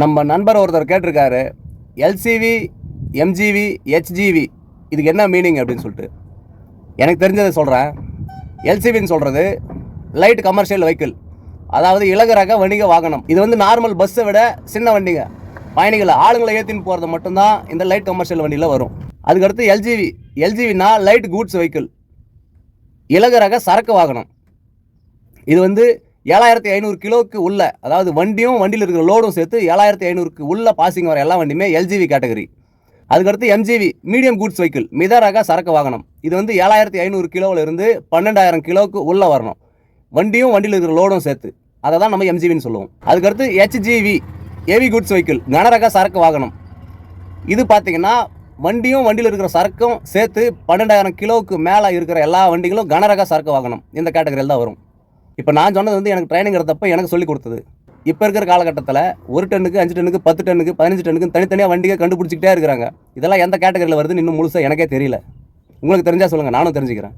நம்ம நண்பர் ஒருத்தர் கேட்டிருக்காரு எல்சிவி எம்ஜிவி ஹெச்ஜிவி இதுக்கு என்ன மீனிங் அப்படின்னு சொல்லிட்டு. எனக்கு தெரிஞ்சதை சொல்கிறேன் எல்சிவின்னு சொல்கிறது லைட் கமர்ஷியல் வெஹிக்கிள் அதாவது இலகு ரக வணிக வாகனம். இது வந்து நார்மல் பஸ்ஸை விட சின்ன வண்டிங்க. பயணிகளை ஆளுங்களை ஏற்றின்னு போகிறது மட்டும்தான் இந்த லைட் கமர்ஷியல் வண்டியில் வரும். அதுக்கடுத்து எல்ஜிவி எல்ஜிவினா லைட் கூட்ஸ் வெஹிக்கிள் இலகு ரக சரக்கு வாகனம். இது வந்து ஏழாயிரத்தி ஐநூறு கிலோவுக்கு உள்ள அதாவது வண்டியும் வண்டியில் இருக்கிற லோடும் சேர்த்து ஏழாயிரத்தி ஐநூறுக்கு உள்ள பாசிங் வர எல்லா வண்டியுமே எல்ஜிவி கேட்டகரி அதுக்கடுத்து எம்ஜிவி மீடியம் கூட்ஸ் வெஹிக்கிள் மித ரக சரக்கு வாகனம். இது வந்து ஏழாயிரத்தி ஐநூறு கிலோவில் இருந்து பன்னெண்டாயிரம் கிலோவுக்கு உள்ளே வரணும். வண்டியும் வண்டியில் இருக்கிற லோடும் சேர்த்து. அதை தான் நம்ம எம்ஜிவின்னு சொல்லுவோம். அதுக்கடுத்து ஹெச்ஜிவி ஹெவி குட்ஸ் வெஹிக்கிள் கனரக சரக்கு வாகனம். இது பார்த்தீங்கன்னா வண்டியும் வண்டியில் இருக்கிற சரக்கும் சேர்த்து பன்னெண்டாயிரம் கிலோவுக்கு மேலே இருக்கிற எல்லா வண்டிகளும் கனரக சரக்கு வாகனம். இந்த கேட்டகரியில் தான் வரும். இப்போ நான் சொன்னது வந்து எனக்கு ட்ரைனிங் எடுத்தப்போ எனக்கு சொல்லி கொடுத்தது. இப்போ இருக்கிற காலகட்டத்தில் ஒரு டன்னுக்கு அஞ்சு டன்னுக்கு பத்து டன்னுக்கு பதினஞ்சு டன்னுக்கு தனித்தனியாக வண்டியை கண்டுபிடிச்சிக்கிட்டே இருக்கிறாங்க. இதெல்லாம் எந்த கேட்டகரியில் வருதுன்னு இன்னும் முழுசாக எனக்கே தெரியல. உங்களுக்கு தெரிஞ்சால் சொல்லுங்கள் நானும் தெரிஞ்சுக்கிறேன்.